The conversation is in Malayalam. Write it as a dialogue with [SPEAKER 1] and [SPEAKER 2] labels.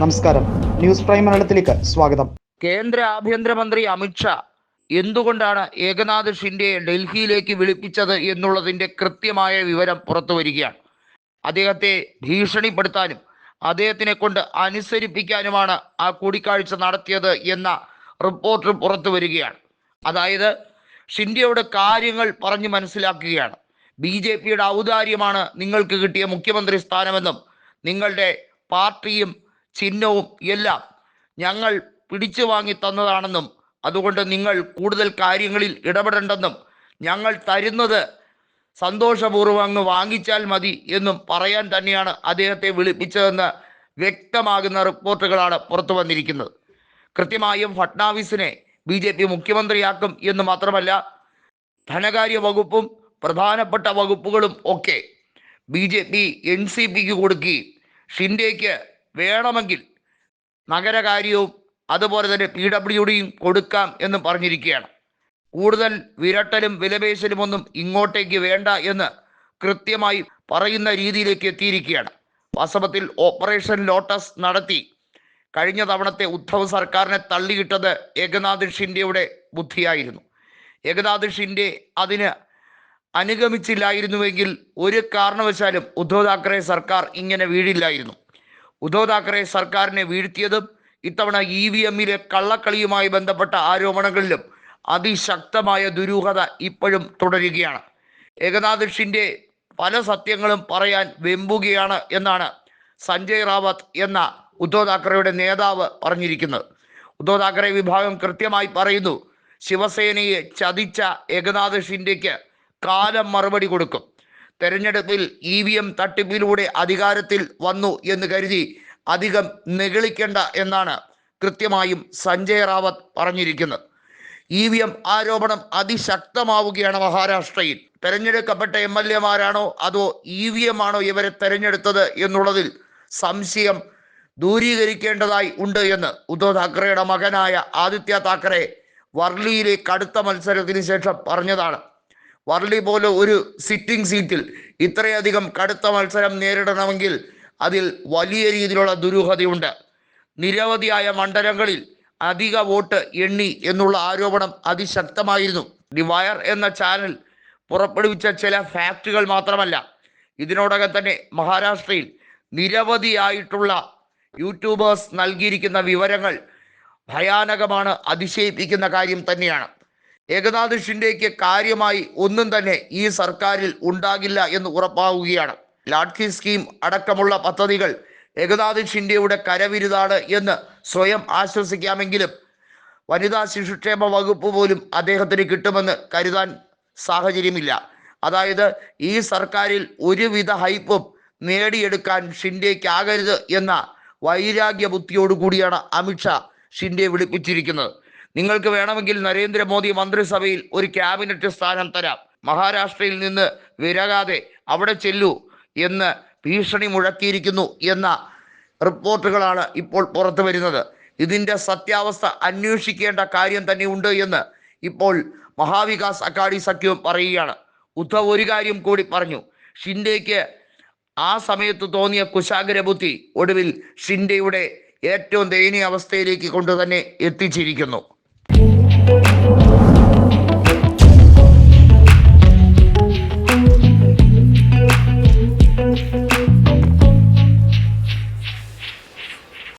[SPEAKER 1] നമസ്കാരം. ന്യൂസ് പ്രൈം മലയാളത്തിലേക്ക് സ്വാഗതം.
[SPEAKER 2] കേന്ദ്ര ആഭ്യന്തരമന്ത്രി അമിത്ഷാ എന്തുകൊണ്ടാണ് ഏകനാഥ് ഷിൻഡെയെ ഡൽഹിയിലേക്ക് വിളിപ്പിച്ചത് എന്നുള്ളതിന്റെ കൃത്യമായ വിവരം പുറത്തു വരികയാണ്. അദ്ദേഹത്തെ ഭീഷണിപ്പെടുത്താനും അദ്ദേഹത്തിനെ കൊണ്ട് അനുസരിപ്പിക്കാനുമാണ് ആ കൂടിക്കാഴ്ച നടത്തിയത് എന്ന റിപ്പോർട്ട് പുറത്തു വരികയാണ്. അതായത് ഷിൻഡെയുടെ കാര്യങ്ങൾ പറഞ്ഞു മനസ്സിലാക്കുകയാണ്. ബി ജെ പിയുടെ ഔദാര്യമാണ് നിങ്ങൾക്ക് കിട്ടിയ മുഖ്യമന്ത്രി സ്ഥാനമെന്നും നിങ്ങളുടെ പാർട്ടിയും ചിഹ്നവും എല്ലാം ഞങ്ങൾ പിടിച്ചു വാങ്ങി തന്നതാണെന്നും അതുകൊണ്ട് നിങ്ങൾ കൂടുതൽ കാര്യങ്ങളിൽ ഇടപെടേണ്ടെന്നും ഞങ്ങൾ തരുന്നത് സന്തോഷപൂർവം അങ്ങ് വാങ്ങിച്ചാൽ മതി എന്നും പറയാൻ തന്നെയാണ് അദ്ദേഹത്തെ വിളിപ്പിച്ചതെന്ന് വ്യക്തമാകുന്ന റിപ്പോർട്ടുകളാണ് പുറത്തു വന്നിരിക്കുന്നത്. കൃത്യമായും ഫട്നാവിസിനെ ബി ജെ പി മുഖ്യമന്ത്രിയാക്കും എന്ന് മാത്രമല്ല ധനകാര്യ വകുപ്പും പ്രധാനപ്പെട്ട വകുപ്പുകളും ഒക്കെ B J P N C പിക്ക് കൊടുക്കുകയും ഷിൻഡേക്ക് വേണമെങ്കിൽ നഗരകാര്യവും അതുപോലെ തന്നെ പി ഡബ്ല്യു ഡിയും കൊടുക്കാം എന്ന് പറഞ്ഞിരിക്കുകയാണ്. കൂടുതൽ വിരട്ടലും വിലപേശലും ഒന്നും ഇങ്ങോട്ടേക്ക് വേണ്ട എന്ന് കൃത്യമായി പറയുന്ന രീതിയിലേക്ക് എത്തിയിരിക്കുകയാണ്. വാസ്തവത്തിൽ ഓപ്പറേഷൻ ലോട്ടസ് നടത്തി. കഴിഞ്ഞ തവണത്തെ ഉദ്ധവ് സർക്കാരിനെ തള്ളിയിട്ടത് ഏകനാഥ് ഷിൻഡെയുടെ ബുദ്ധിയായിരുന്നു. ഏകനാഥ് ഷിൻഡെ അതിന് അനുഗമിച്ചില്ലായിരുന്നുവെങ്കിൽ ഒരു കാരണവശാലും ഉദ്ധവ് താക്കറെ സർക്കാർ ഇങ്ങനെ വീഴില്ലായിരുന്നു. ഉദ്ധവ് താക്കറെ സർക്കാരിനെ വീഴ്ത്തിയതും ഇത്തവണ ഇ വി എമ്മിലെ കള്ളക്കളിയുമായി ബന്ധപ്പെട്ട ആരോപണങ്ങളിലും അതിശക്തമായ ദുരൂഹത ഇപ്പോഴും തുടരുകയാണ്. ഏകനാഥ് പല സത്യങ്ങളും പറയാൻ വെമ്പുകയാണ് എന്നാണ് സഞ്ജയ് റാവത്ത് എന്ന ഉദ്ധവ് താക്കറെയുടെ നേതാവ് പറഞ്ഞിരിക്കുന്നത്. ഉദ്ധവ് താക്കറെ വിഭാഗം കൃത്യമായി പറയുന്നു ശിവസേനയെ ചതിച്ച ഏകനാഥ് ഷിൻഡെക്ക് കാലം മറുപടി കൊടുക്കും. തെരഞ്ഞെടുപ്പിൽ ഇ വി എം തട്ടിപ്പിലൂടെ അധികാരത്തിൽ വന്നു എന്ന് കരുതി അധികം നെഗളിക്കേണ്ട എന്നാണ് കൃത്യമായും സഞ്ജയ് റാവത്ത് പറഞ്ഞിരിക്കുന്നത്. ഇ വി എം ആരോപണം അതിശക്തമാവുകയാണ് മഹാരാഷ്ട്രയിൽ. തെരഞ്ഞെടുക്കപ്പെട്ട എം എൽ എമാരാണോ അതോ ഇ വി എം ആണോ ഇവരെ തെരഞ്ഞെടുത്തത് എന്നുള്ളതിൽ സംശയം ദൂരീകരിക്കേണ്ടതായി ഉണ്ട് എന്ന് ഉദ്ധവ് താക്കറെയുടെ മകനായ ആദിത്യ താക്കറെ വർളിയിലെ കടുത്ത മത്സരത്തിന് ശേഷം പറഞ്ഞതാണ്. വർളി പോലെ ഒരു സിറ്റിംഗ് സീറ്റിൽ ഇത്രയധികം കടുത്ത മത്സരം നേരിടണമെങ്കിൽ അതിൽ വലിയ രീതിയിലുള്ള ദുരൂഹതയുണ്ട്. നിരവധിയായ മണ്ഡലങ്ങളിൽ അധിക വോട്ട് എണ്ണി എന്നുള്ള ആരോപണം അതിശക്തമായിരുന്നു. ദി വയർ എന്ന ചാനൽ പുറപ്പെടുവിച്ച ചില ഫാക്റ്റുകൾ മാത്രമല്ല ഇതിനോടകം തന്നെ മഹാരാഷ്ട്രയിൽ നിരവധിയായിട്ടുള്ള യൂട്യൂബേഴ്സ് നൽകിയിരിക്കുന്ന വിവരങ്ങൾ ഭയാനകമാണ് അതിശയിപ്പിക്കുന്ന കാര്യം തന്നെയാണ്. ഏകനാഥ് ഷിൻഡേക്ക് കാര്യമായി ഒന്നും തന്നെ ഈ സർക്കാരിൽ ഉണ്ടാകില്ല എന്ന് ഉറപ്പാവുകയാണ്. ലാഡ്കി സ്കീം അടക്കമുള്ള പദ്ധതികൾ ഏകനാഥ് ഷിൻഡേയുടെ കരവിരുതാണ് എന്ന് സ്വയം ആശ്വസിക്കാമെങ്കിലും വനിതാ ശിശുക്ഷേമ വകുപ്പ് പോലും അദ്ദേഹത്തിന് കിട്ടുമെന്ന് കരുതാൻ സാഹചര്യമില്ല. അതായത് ഈ സർക്കാരിൽ ഒരുവിധ ഹൈപ്പും നേടിയെടുക്കാൻ ഷിൻഡേക്കാകരുത് എന്ന വൈരാഗ്യ ബുദ്ധിയോടുകൂടിയാണ് അമിത്ഷാ ഷിൻഡെ വിളിപ്പിച്ചിരിക്കുന്നത്. നിങ്ങൾക്ക് വേണമെങ്കിൽ നരേന്ദ്രമോദി മന്ത്രിസഭയിൽ ഒരു ക്യാബിനറ്റ് സ്ഥാനം തരാം. മഹാരാഷ്ട്രയിൽ നിന്ന് വിരകാതെ അവിടെ ചെല്ലൂ എന്ന് ഭീഷണി മുഴക്കിയിരിക്കുന്നു എന്ന റിപ്പോർട്ടുകളാണ് ഇപ്പോൾ പുറത്തു വരുന്നത്. ഇതിന്റെ സത്യാവസ്ഥ അന്വേഷിക്കേണ്ട കാര്യം തന്നെ ഉണ്ട് എന്ന് ഇപ്പോൾ മഹാവികാസ് അക്കാഡി സഖ്യവും പറയുകയാണ്. ഉദ്ധവ് ഒരു കാര്യം കൂടി പറഞ്ഞു. ഷിൻഡേക്ക് ആ സമയത്ത് തോന്നിയ കുശാഗ്ര ബുദ്ധി ഒടുവിൽ ഷിൻഡയുടെ ഏറ്റവും ദയനീയ അവസ്ഥയിലേക്ക് കൊണ്ടുതന്നെ എത്തിച്ചിരിക്കുന്നു.